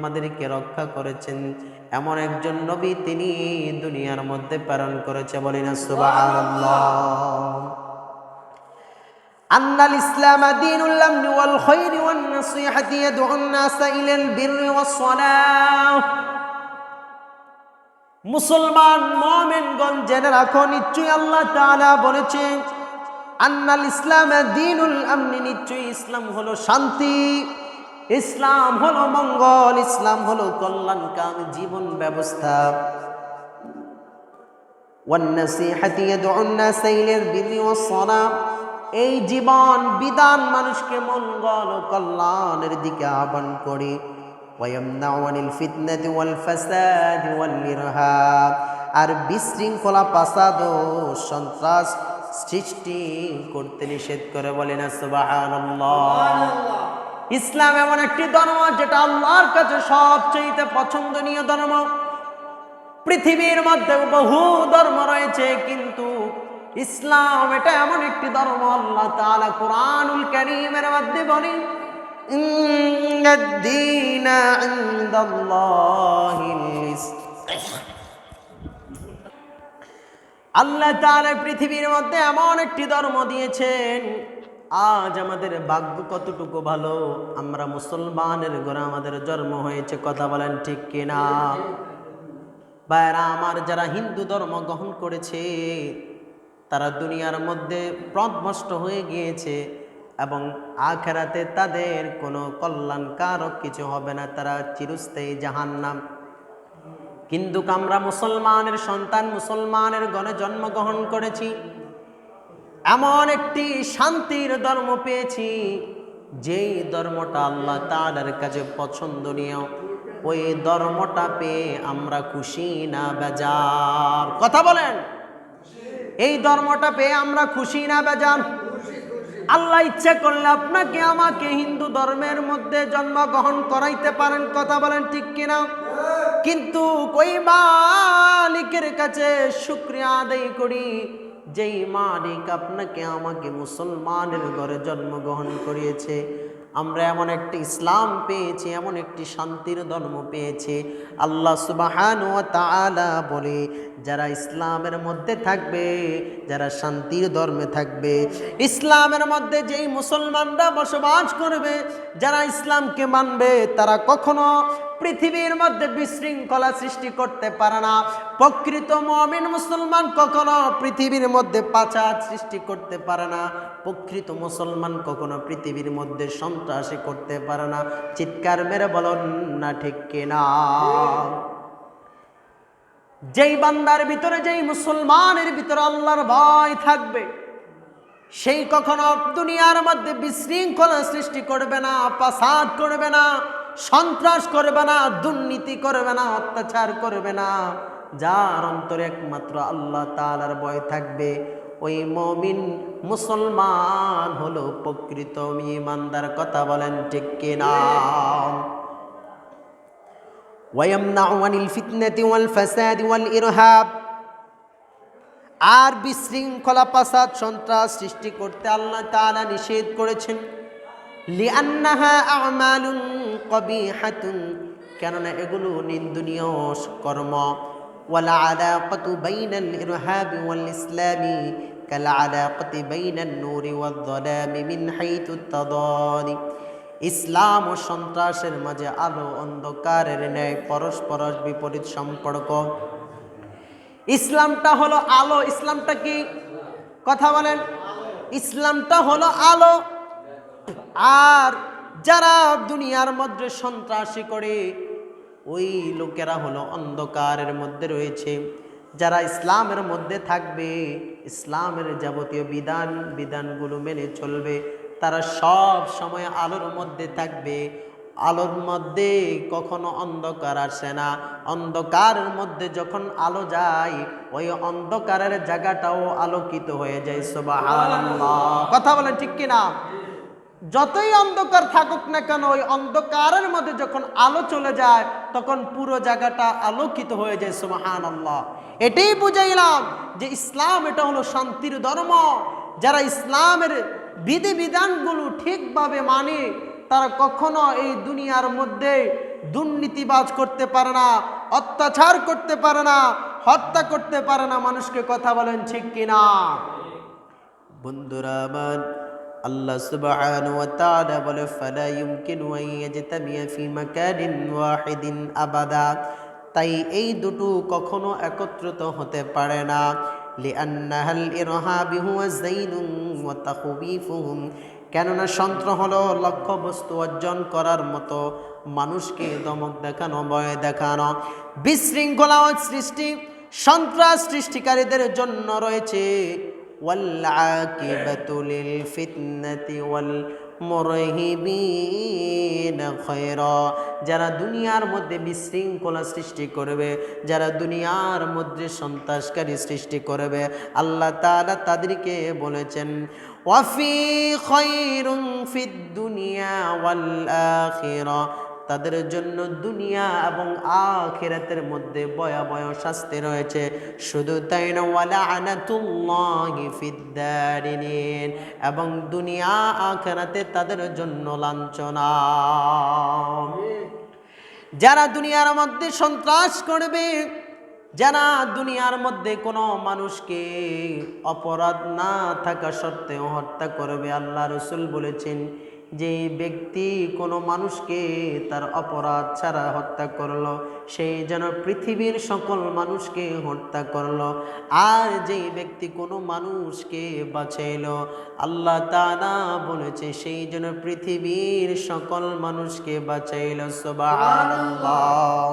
আমাদেরকে রক্ষা করেছেন এমন একজন নবী তিনি দুনিয়ার মধ্যে প্রেরণ করেছে বলি না সুবহানাল্লাহ أن الإسلام دين الأمن والخير والنصيحة يدعو الناس إلى البر والصلاة মুসলমান মমেনগণ জেনে রাখো নিশ্চয়ই আল্লাহ তাআলা বলেছেন আন্নাল ইসলাম দিনুল আমনি নিশ্চয়ই ইসলাম হলো শান্তি ইসলাম হলো মঙ্গল, ইসলাম হলো কল্যাণকাম, জীবন ব্যবস্থা। এই জীবন বিধান মানুষকে মঙ্গল ও কল্যাণের দিকে আহ্বান করে। আর বিশৃঙ্খলা, পাসাদ সন্ত্রাস সৃষ্টি করতে নিষেধ করে বলেন সুবাহ ইসলাম এমন একটি ধর্ম যেটা আল্লাহর কাছে সবচেয়ে পছন্দনীয় ধর্ম। পৃথিবীর মধ্যে বহু ধর্ম রয়েছে, কিন্তু ইসলাম এটা এমন একটি ধর্ম, আল্লাহ তাআলা কোরআনুল কারীমের মধ্যে বলেন ইন্নাদ-দীন ইনদাল্লাহিল ইসলাম আল্লাহ তাআলা পৃথিবীর মধ্যে এমন একটি ধর্ম দিয়েছেন আজ আমাদের ভাগ্য কতটুকু ভালো? আমরা মুসলমানের ঘরে আমাদের জন্ম হয়েছে, কথা বলেন ঠিক কিনা? বাইরা আমার যারা হিন্দু ধর্ম গ্রহণ করেছে, তারা দুনিয়ার মধ্যে প্রদভষ্ট হয়ে গিয়েছে এবং আখেরাতে তাদের কোনো কল্যাণকারক কিছু হবে না, তারা চিরস্থায়ী জাহান্নাম। কিন্তু আমরা মুসলমানের সন্তান, মুসলমানের গণে জন্মগ্রহণ করেছি। এমন একটি শান্তির ধর্ম পেয়েছি, যেই ধর্মটা আল্লাহ তাআলার কাছে পছন্দনীয় ওই ধর্মটা পেয়ে আমরা খুশি না বেজার। কথা বলেন। এই ধর্মটা পেয়ে আমরা খুশি না বেজার। আল্লাহ ইচ্ছা করলে আপনাকে আমাকে হিন্দু ধর্মের মধ্যে জন্মগ্রহণ করাইতে পারেন, কথা বলেন ঠিক কিনা? কিন্তু কই মালিকের কাছে শুক্রিয়া আদায় করি যেই মালিক আপনাকে আমাকে মুসলমানের ঘরে জন্মগ্রহণ করিয়েছে, আমরা এমন একটি ইসলাম পেয়েছি, এমন একটি শান্তির ধর্ম পেয়েছি। আল্লাহ সুবাহান ও তাআলা বলে, যারা ইসলামের মধ্যে থাকবে, যারা শান্তির ধর্মে থাকবে, ইসলামের মধ্যে যেই মুসলমানরা বসবাস করবে, যারা ইসলামকে মানবে, তারা কখনো পৃথিবীর মধ্যে বিশৃঙ্খলা সৃষ্টি করতে পারে না। প্রকৃত মমিন মুসলমান কখনো পৃথিবীর মধ্যে পাচার সৃষ্টি করতে পারে না। প্রকৃত মুসলমান কখনো পৃথিবীর মধ্যে সন্ত্রাসী করতে পারে না। চিৎকার মেরে বলুন না ঠিক কিনা? যেই বান্দার ভিতরে, যেই মুসলমানের ভিতরে আল্লাহর ভয় থাকবে, সেই কখনো দুনিয়ার মধ্যে বিশৃঙ্খলা সৃষ্টি করবে না পাসাদ করবে না। সন্ত্রাস করবে না দুর্নীতি করবে না অত্যাচার করবে না যার অন্তরে একমাত্র আল্লাহ তাআলার ভয় থাকবে ওই মমিন মুসলমান হলো প্রকৃত ইমানদার কথা বলেন ঠিক কিনা ويمنع عن الفتنة والفساد والإرهاب আর বিশৃঙ্খলা পাসাদ সন্ত্রাস সৃষ্টি করতে আল্লাহ তাআলা নিষেধ করেছেন কেননা এগুলো নিন্দনীয় কর্ম। হাইতু ইসলাম ও সন্ত্রাসের মাঝে আলো অন্ধকারের ন্যায় পরস্পর বিপরীত সম্পর্ক। ইসলামটা হলো আলো, ইসলামটা কি? কথা বলেন। ইসলামটা হলো আলো। আর যারা দুনিয়ার মধ্যে সন্ত্রাসী করে, ওই লোকেরা হলো অন্ধকারের মধ্যে রয়েছে। যারা ইসলামের মধ্যে থাকবে, ইসলামের যাবতীয় বিধান, বিধানগুলো মেনে চলবে। তারা সব সময় আলোর মধ্যে থাকবে। আলোর মধ্যে কখনো অন্ধকার আসে না। অন্ধকারের মধ্যে যখন আলো যায়, ওই অন্ধকারের জায়গাটাও আলোকিত হয়ে যায়। সুবহানাল্লাহ। কথা বলেন ঠিক কিনা? যতই অন্ধকার থাকুক না কেন, ওই অন্ধকারের মধ্যে যখন আলো চলে যায়, তখন পুরো জায়গাটা আলোকিত হয়ে যায় সুবাহান আল্লাহ এটাই বুঝাইলাম যে ইসলাম এটা হলো শান্তির ধর্ম। যারা ইসলামের বিধি বিধানগুলো ঠিকভাবে মানে তারা কখনো এই দুনিয়ার মধ্যে দুর্নীতিবাজ করতে পারে না, অত্যাচার করতে পারে না, হত্যা করতে পারে না। মানুষকে কথা বলেন ঠিক কিনা? বন্ধুরা আল্লাহ সুবহানাহু ওয়া তাআলা বলে, ফালা ইউমকিনু আন ইয়াজতামিয়া ফি মাকানিন ওয়াহিদিন আবাদা। তাই এই দুটো কখনো একত্রিত হতে পারে না। লিআন্নাহাল ইরহাবি হুয়া যাইনুন ওয়া তাখবীফুহুম। কেননা সন্ত্র হলো লক্ষ্য বস্তু অর্জন করার মতো মানুষকে দমক দেখানো, ভয় দেখানো। বিশৃঙ্খলা সৃষ্টি, সন্ত্রাস সৃষ্টিকারীদের জন্য রয়েছে। والعاقبة للفتنة والمرهبين خيرا যারা দুনিয়ার মধ্যে বিশৃঙ্খলা সৃষ্টি করবে যারা দুনিয়ার মধ্যে সন্ত্রাসকারী সৃষ্টি করবে আল্লাহ তাআলা তাদেরকে বলেছেন ওয়াফি খৈরুং ফিদ দুনিয়া ওয়াল আখিরা তাদের জন্য দুনিয়া এবং আখিরাতের মধ্যে ভয়াবহ শাস্তি রয়েছে। শুধু তাই না ওয়ালা আনাতুল্লাহি ফিদ্দারিনিন এবং দুনিয়া আখেরাতে তাদের জন্য লাঞ্ছনা। যারা দুনিয়ার মধ্যে সন্ত্রাস করবে, যারা দুনিয়ার মধ্যে কোনো মানুষকে অপরাধ না থাকা সত্ত্বেও হত্যা করবে, আল্লাহ রসুল বলেছেন যে ব্যক্তি কোনো মানুষকে তার অপরাধ ছাড়া হত্যা করলো সেই যেন পৃথিবীর সকল মানুষকে হত্যা করলো আর যেই ব্যক্তি কোনো মানুষকে বাঁচাইল আল্লাহ তাআলা বলেছে সেই যেন পৃথিবীর সকল মানুষকে বাঁচাইল সুবহানাল্লাহ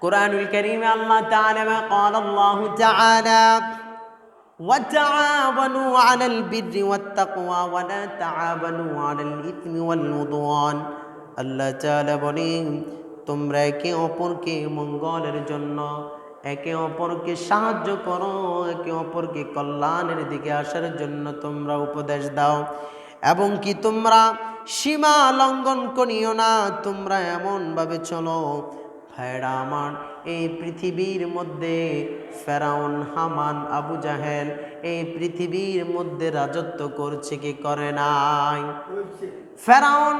কোরআনুল করিমে আল্লাহ তাআলা قال الله تعالى وتعاونوا على البر والتقوى ولا تعاونوا على الإثم والعدوان আল্লাহ তাআলা বলেন তোমরা একে অপরকে মঙ্গলের জন্য একে অপরকে সাহায্য করো একে অপরকে কল্যাণের দিকে আসার জন্য তোমরা উপদেশ দাও এবং কি তোমরা সীমা লঙ্ঘন করিও না তোমরা এমনভাবে চলো ভাইরা আমার এই পৃথিবীর মধ্যে ফেরাউন হামান আবু জাহেল এই পৃথিবীর মধ্যে রাজত্ব করছে কি করে নাই? ফেরাউন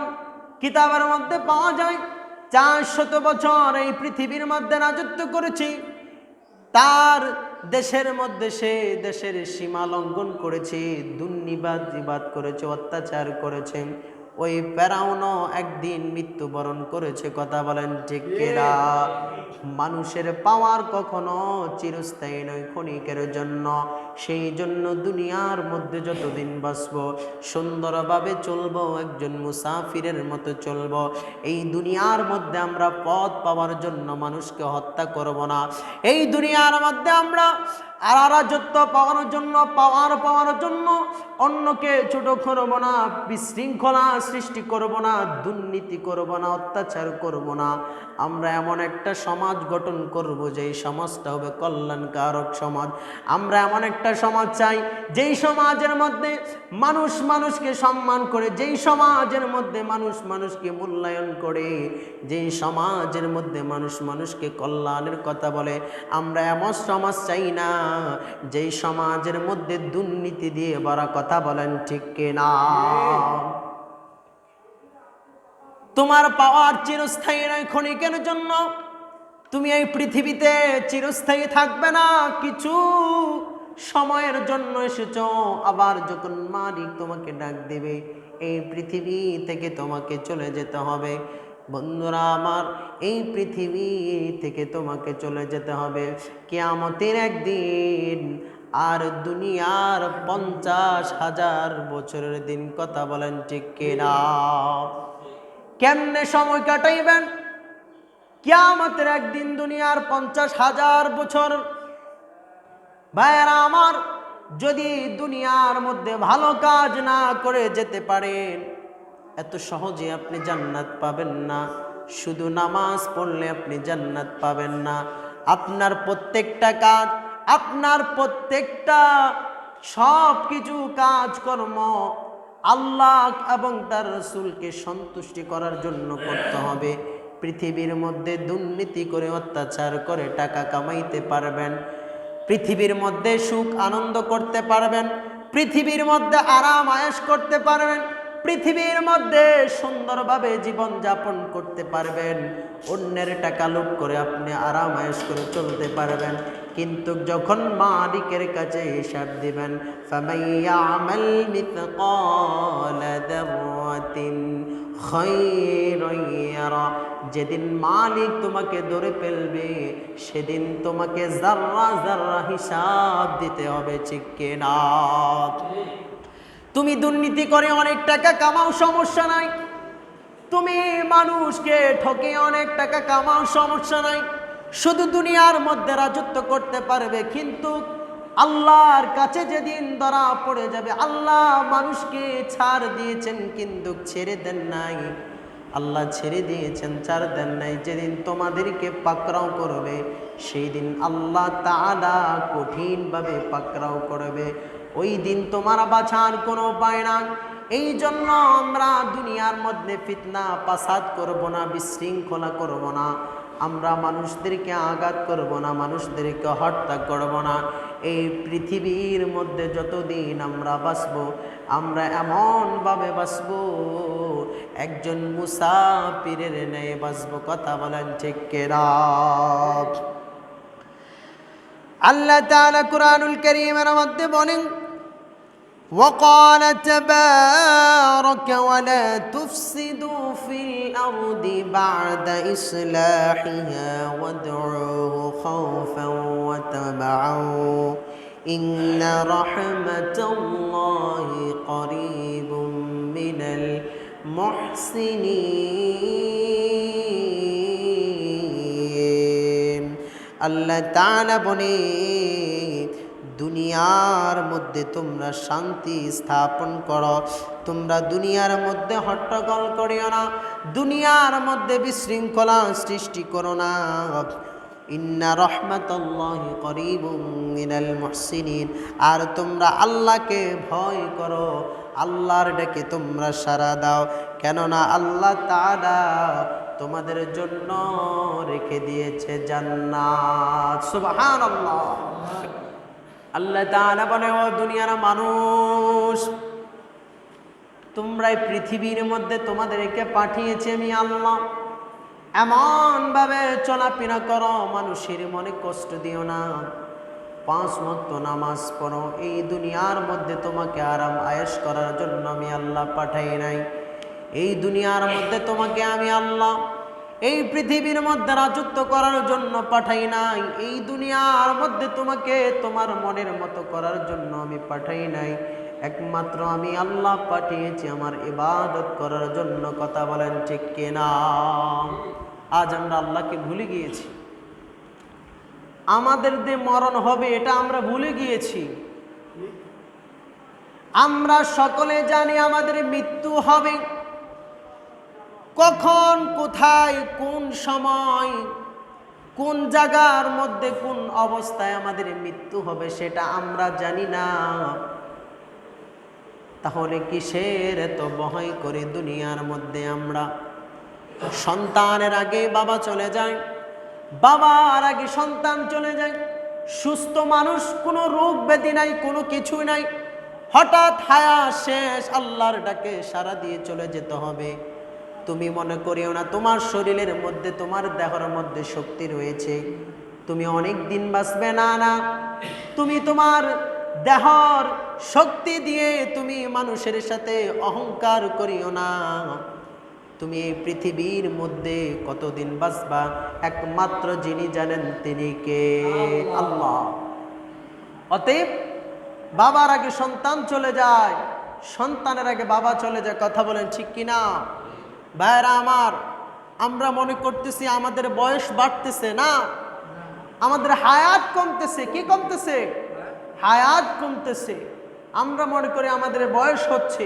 কিতাবের মধ্যে পাওয়া যায় চার শত বছর এই পৃথিবীর মধ্যে রাজত্ব করেছি। তার দেশের মধ্যে সে দেশের সীমা লঙ্ঘন করেছে দুর্নিবাদ জিবাদ করেছে অত্যাচার করেছে। ওই ফেরাউনও একদিন মৃত্যুবরণ করেছে কথা বলেন ঠিক কেরা মানুষের পাওয়ার কখনো চিরস্থায়ী নয় ক্ষণিকের জন্য। সেই জন্য দুনিয়ার মধ্যে যতদিন বাঁচব সুন্দরভাবে চলবো একজন মুসাফিরের মতো চলবো। এই দুনিয়ার মধ্যে আমরা পথ পাওয়ার জন্য মানুষকে হত্যা করব না। এই দুনিয়ার মধ্যে আমরা আর রাজত্ব পাওয়ার জন্য পাওয়ার পাওয়ার জন্য অন্যকে ছোট করব না বিশৃঙ্খলা সৃষ্টি করব না, দুর্নীতি করব না, অত্যাচার করব না। আমরা এমন একটা সমাজ গঠন করব যেই সমাজটা হবে কল্যাণকারক সমাজ। আমরা এমন একটা সমাজ চাই যেই সমাজের মধ্যে মানুষ মানুষকে সম্মান করে, যেই সমাজের মধ্যে মানুষ মানুষকে মূল্যায়ন করে, যেই সমাজের মধ্যে মানুষ মানুষকে কল্যাণের কথা বলে। আমরা এমন সমাজ চাই না যেই সমাজের মধ্যে দুর্নীতি দিয়ে বড় কথা বলেন ঠিক কিনা? তোমার পাওয়ার চিরস্থায়ী নয় ক্ষণিকের জন্য। তুমি এই পৃথিবীতে চিরস্থায়ী থাকবে না। কিছু সময়ের জন্য এসেছ। আবার যখন মালিক তোমাকে ডাক দেবে, এই পৃথিবী থেকে তোমাকে চলে যেতে হবে। বন্ধুরা আমার, এই পৃথিবী থেকে তোমাকে চলে যেতে হবে। কেয়ামতের একদিন আর দুনিয়ার পঞ্চাশ হাজার বছরের দিন কথা বলেন ঠিক কিনা? কেমনে সময় কাটাইবেন? কিয়ামতের একদিন দুনিয়ার পঞ্চাশ হাজার বছর। ভাইয়েরা আমার, যদি দুনিয়ার মধ্যে ভালো কাজ না করে যেতে পারেন, এত সহজে আপনি জান্নাত পাবেন না। শুধু নামাজ পড়লে আপনি জান্নাত পাবেন না। আপনার প্রত্যেকটা কাজ, আপনার প্রত্যেকটা সব কিছু কাজকর্ম আল্লাহ এবং তার রসুলকে সন্তুষ্টি করার জন্য করতে হবে। পৃথিবীর মধ্যে দুর্নীতি করে অত্যাচার করে টাকা কামাইতে পারবেন। পৃথিবীর মধ্যে সুখ আনন্দ করতে পারবেন। পৃথিবীর মধ্যে আরাম আয়েস করতে পারবেন। পৃথিবীর মধ্যে সুন্দরভাবে জীবন যাপন করতে পারবেন। অন্যের টাকা লুট করে আপনি আরামায়েশ করে চলতে পারবেন। কিন্তু যখন মালিকের কাছে হিসাব দিবেন যেদিন মালিক তোমাকে ধরে ফেলবে, সেদিন তোমাকে জাররা জাররা হিসাব দিতে হবে, ঠিক কিনা? তুমি দুর্নীতি করে অনেক টাকা কামাও, সমস্যা নাই। তুমি মানুষকে ঠকে অনেক টাকা কামাও, সমস্যা নাই। শুধু দুনিয়ার মধ্যে রাজত্ব করতে পারবে, কিন্তু আল্লাহর কাছে যেদিন ধরা পড়ে যাবে, আল্লাহ মানুষকে ছাড় দিয়েছেন কিন্তু ছেড়ে দেন নাই। আল্লাহ ছেড়ে দিয়েছেন, ছাড় দেন নাই। যেদিন তোমাদেরকে পাকড়াও করবে সেই দিন আল্লাহ তাআলা কঠিনভাবে পাকড়াও করবে। ওই দিন তোমার বাছার কোনো উপায় নাই। এই জন্য আমরা দুনিয়ার মধ্যে ফিতনা, পাসাদ করব না, বিশৃঙ্খলা করব না। আমরা মানুষদেরকে আঘাত করব না, মানুষদেরকে হত্যা করব না। এই পৃথিবীর মধ্যে যতদিন আমরা বাঁচব, আমরা এমনভাবে বাঁচব, একজন মুসাফিরের ন্যায় বাঁচব, কথা বলেন ঠিক কেরা আল্লাহ তাআলা কুরআনুল কারীমের মধ্যে বলেন وقال تبارك ولا تفسدوا في الأرض بعد إصلاحها وادعوه خوفا وتبعا إن رحمة الله قريب من المحسنين. الله تعالى بنين দুনিয়ার মধ্যে তোমরা শান্তি স্থাপন করো। তোমরা দুনিয়ার মধ্যে হট্টগোল করিও না, দুনিয়ার মধ্যে বিশৃঙ্খলা সৃষ্টি করো না। ইন্না রহমাতাল্লাহি করিবুম মিনাল মুহসিনিন। আর তোমরা আল্লাহকে ভয় করো, আল্লাহর ডেকে তোমরা সারা দাও। কেননা আল্লাহ তাআলা তোমাদের জন্য রেখে দিয়েছে জান্নাত। সুবহানাল্লাহ। আল্লাহ তাআলা বলে, ও দুনিয়ার মানুষ তোমরা পৃথিবীর মধ্যে তোমাদেরকে পাঠিয়েছি আমি আল্লাহ। এমনভাবে চলাফেরা করো, মানুষের মনে কষ্ট দিও না। পাঁচ মত নামাজ পড়ো, এই দুনিয়ার মধ্যে তোমাকে আরাম আয়েস করার জন্য আমি আল্লাহ পাঠাই নাই। এই দুনিয়ার মধ্যে তোমাকে আমি আল্লাহ এই পৃথিবীর মধ্যে রাজত্ব করার জন্য পাঠাই নাই। এই দুনিয়ার মধ্যে তোমাকে তোমার মনের মতো করার জন্য আমি পাঠাই নাই। একমাত্র আমি আল্লাহ পাঠিয়েছি আমার ইবাদত করার জন্য। কথা বলেন ঠিক কিনা? আজ আমরা আল্লাহকে ভুলে গিয়েছি। আমাদের যে মরণ হবে, এটা আমরা ভুলে গিয়েছি। আমরা সকলে জানি আমাদের মৃত্যু হবে। কখন, কোথায়, কোন সময়, কোন জায়গার মধ্যে কোন অবস্থায় আমাদের মৃত্যু হবে সেটা আমরা জানি না। তাহলে কিসের এত ভয় করে দুনিয়ার মধ্যে আমরা? সন্তানের আগে বাবা চলে যায়, বাবার আগে সন্তান চলে যায়, সুস্থ মানুষ, কোনো রোগ ব্যাধি নাই, কোনো কিছুই নাই। হঠাৎ হায়া শেষ, আল্লাহর ডাকে সারা দিয়ে চলে যেতে হবে। তুমি মনে করিও না, তোমার শরীরের মধ্যে, তোমার দেহর মধ্যে শক্তি রয়েছে। তুমি অনেক দিন বাঁচবে না না। তুমি তোমার দেহর শক্তি দিয়ে তুমি মানুষের সাথে অহংকার করিও না। তুমি এই পৃথিবীর মধ্যে কতদিন বাঁচবা? একমাত্র যিনি জানেন তিনি কে? আল্লাহ। অতএব, বাবার আগে সন্তান চলে যায়, সন্তানের আগে বাবা চলে যায়, কথা বলেন ঠিক কিনা? ভাইরা আমার, আমরা মনে করতেছি আমাদের বয়স বাড়তেছে না। আমাদের হায়াত কমতেছে, কি কমতেছে? হায়াত কমতেছে। আমরা মনে করি আমাদের বয়স হচ্ছে।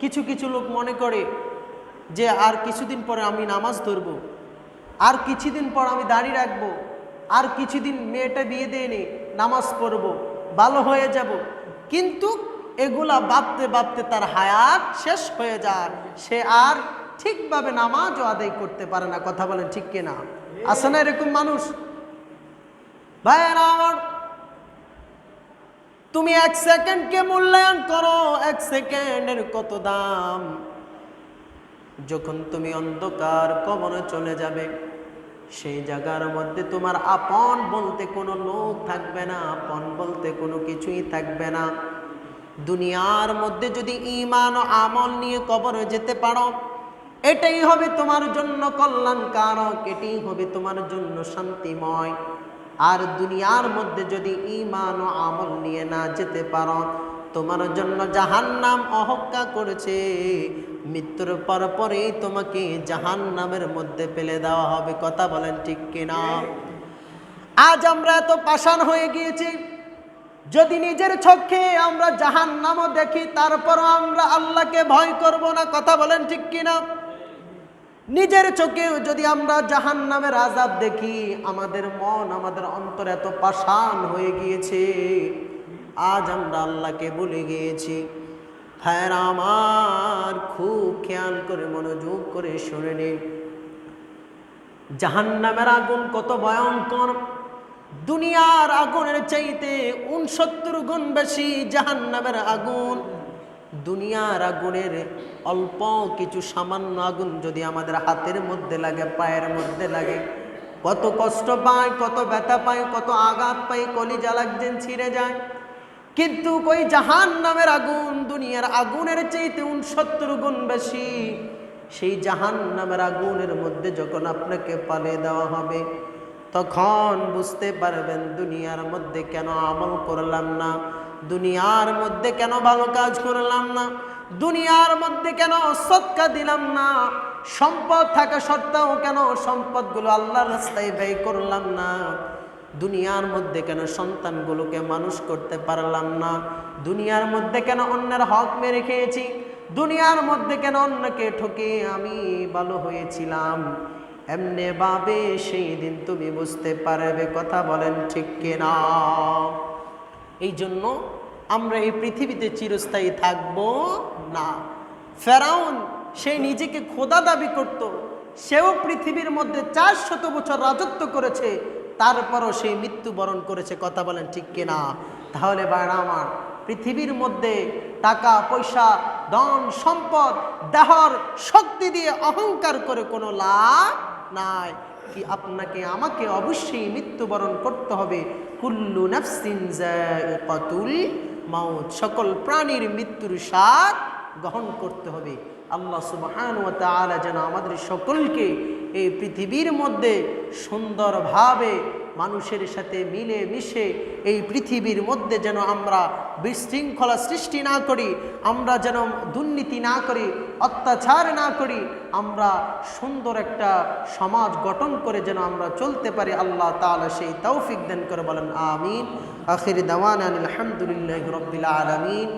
কিছু কিছু লোক মনে করে যে আর কিছুদিন পরে আমি নামাজ ধরব, আর কিছুদিন পর আমি দাঁড়িয়ে রাখব, আর কিছুদিন মেয়েটা বিয়ে দিয়ে নি নামাজ পড়ব, ভালো হয়ে যাব। কিন্তু এগুলা ভাবতে ভাবতে তার হায়াত শেষ হয়ে যায়। সে আর ঠিকভাবে নামাজও আদায় করতে পারে না, কথা বলেন ঠিক কিনা আছে না এরকম মানুষ? ভাইয়েরা আমার, তুমি এক সেকেন্ডকে মূল্যায়ন করো, এক সেকেন্ডের কত দাম? যখন তুমি অন্ধকার কবরে চলে যাবে, সেই জায়গার মধ্যে তোমার আপন বলতে কোনো লোক থাকবে না, আপন বলতে কোনো কিছুই থাকবে না। দুনিয়ার মধ্যে যদি ইমান ও আমল নিয়ে কবরে যেতে পারো এটাই হবে তোমার জন্য কল্যাণকারক, এটাই হবে তোমার জন্য শান্তিময়। আর দুনিয়ার মধ্যে যদি ইমান ও আমল নিয়ে না যেতে পারো, তোমার জন্য জাহান্নাম অহক্কা করেছে। মৃত্যুর পর পরেই তোমাকে জাহান্নামের মধ্যে ফেলে দেওয়া হবে, কথা বলেন ঠিক কিনা? আজ আমরা এত পাষাণ হয়ে গিয়েছি, যদি নিজের চোখে আমরা জাহান্নামও দেখি, তারপরও আমরা আল্লাহকে ভয় করব না, কথা বলেন ঠিক কিনা? নিজের চোখেও যদি আমরা জাহান নামের আজাব দেখি, আমাদের মন আমাদের অন্তর এত পাষাণ হয়ে গিয়েছে। আজ আমরা আল্লাহকে ভুলে গিয়েছি হ্যাঁ আমার খুব খেয়াল করে মনোযোগ করে শুনে নে। জাহান নামের আগুন কত ভয়ঙ্কর। দুনিয়ার আগুনের চাইতে উনসত্তর গুণ বেশি জাহান নামের আগুন দুনিয়ার আগুনের অল্প কিছু সামান্য আগুন যদি আমাদের হাতের মধ্যে লাগে, পায়ের মধ্যে লাগে। কত কষ্ট পায় কত ব্যথা পায় কত আঘাত পায় কলিজা লাগছেন ছিঁড়ে যায়। কিন্তু ওই জাহান নামের আগুন, দুনিয়ার আগুনের চাইতে উনসত্তর গুণ বেশি। সেই জাহান নামের আগুনের মধ্যে যখন আপনাকে পালে দেওয়া হবে, তখন বুঝতে পারবেন দুনিয়ার মধ্যে কেন আমল করলাম না। দুনিয়ার মধ্যে কেন ভালো কাজ করলাম না? দুনিয়ার মধ্যে কেন সৎকা দিলাম না? সম্পদ থাকা সত্ত্বেও কেন সম্পদগুলো আল্লাহর রাস্তায় ব্যয় করলাম না? দুনিয়ার মধ্যে কেন সন্তানগুলোকে মানুষ করতে পারলাম না? দুনিয়ার মধ্যে কেন অন্যের হক মেরে খেয়েছি? দুনিয়ার মধ্যে কেন অন্যকে ঠকে আমি ভালো হয়েছিলাম? এমনে ভাবে সেই দিন তুমি বুঝতে পারবে কথা বলেন ঠিক কিনা? এই জন্য আমরা এই পৃথিবীতে চিরস্থায়ী থাকব না। ফেরাউন, সে নিজেকে খোদা দাবি করত। সেও পৃথিবীর মধ্যে চার শত বছর রাজত্ব করেছে। তারপরও সেই মৃত্যুবরণ করেছে, কথা বলেন ঠিক কিনা? তাহলে বাড়া আমার, পৃথিবীর মধ্যে টাকা, পয়সা, ধন, সম্পদ, দেহর শক্তি দিয়ে অহংকার করে কোনো লাভ নাই। কি আপনাকে, আমাকে অবশ্যই মৃত্যুবরণ করতে হবে। কুল্লু নাফসিন মাউত। সকল প্রাণীর মৃত্যুর স্বাদ গ্রহণ করতে হবে। আল্লাহ সুবাহান ও তালা যেন আমাদের সকলকে এই পৃথিবীর মধ্যে সুন্দরভাবে মানুষের সাথে মিলে মিশে এই পৃথিবীর মধ্যে যেন আমরা বিশৃঙ্খলা সৃষ্টি না করি, আমরা যেন দুর্নীতি না করি, অত্যাচার না করি, আমরা সুন্দর একটা সমাজ গঠন করে যেন আমরা চলতে পারি, আল্লাহ তাআলা সেই তৌফিক দেন করে বলেন, আমিন। আখির দাওয়ান আলহামদুলিল্লাহ রবিল আলমিন।